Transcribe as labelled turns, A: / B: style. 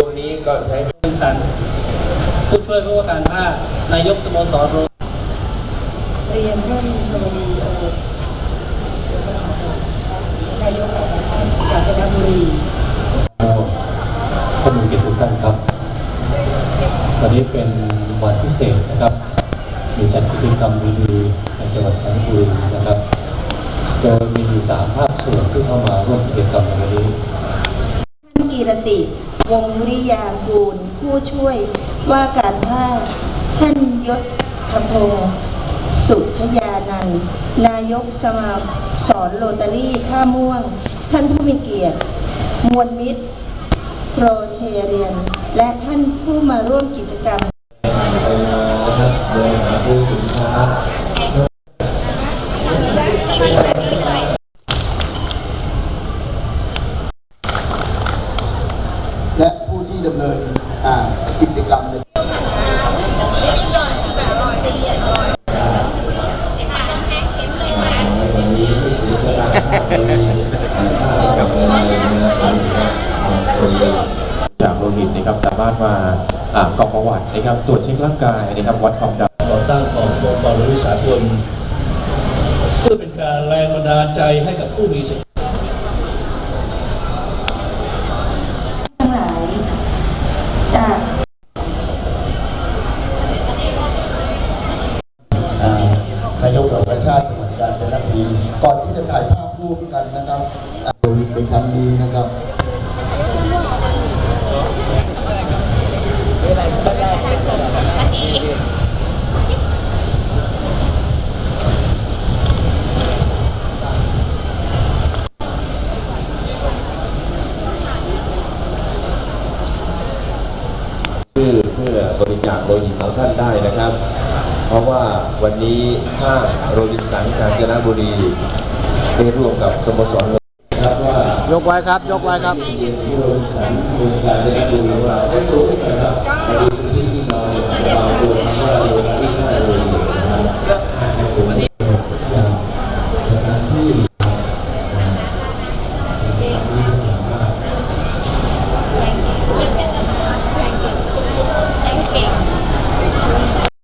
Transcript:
A: ช่วงนี้ก็ใช้
B: เป็นสันผู้ช่วยผู้ว่าการภาคนายกสโมสรโรง
C: เรียนท่านชมรีโอสถาบันนายกอบชกาญจนบุรี
D: ท่านผู้มีเกียรติทุกท่านครับ วันนี้เป็นวันพิเศษนะครับ มีจัดกิจกรรมดีๆในจังหวัดกาญจนบุรีนะครับ โดยมีสามภาคส่วนที่เข้ามาร่วมกิจกรรมในวันนี้
C: ท่านกีรติ วงวิริยากูล ผู้ช่วยว่าการภาคท่านยศธพงศ์สุชยานันนายกสมาสอนโรตารี่ท่าม่วง ท่านผู้มีเกียรติ มวลมิตรโปรเทเรียน และท่านผู้มาร่วมกิจกรรม
E: และผู้ที่ดำเนินกิจกรรมใน
A: วันนี้ไม่เสียสละกับอะไรนะครับคนเดียว
F: จากโลหิตนะครับสามารถมากรอกประวัตินะครับตรวจเช็คร่างกายนะครับวัดความดัน
B: ก่อตั้งขององค์กรบริษัทสากลเพื่อเป็นการแรงบันดาลใจให้กับผู้มีสิทธิ
C: ทั้งหลายจาก
E: อ่ายกเหล่ากาชาติจังหวัดกาญจนบุรีก่อนที่จะถ่ายภาพร่วมกันนะครับอ่าโดยในครั้งนี้นะครับื่
A: อเพื่อบริจาคโลหิตของท่านได้นะครับ เพราะว่าวันนี้ห้างโรบินสันกาญจนบุรีได้ร่วมกับสโมสรโลหิตนะครับว่าย
D: กไว้ครับ ยกไว้ครับ
A: ที่โรบินสันเมืองกาญจนบุรีของเราได้สูงขึ้นนะครับในพื้นที่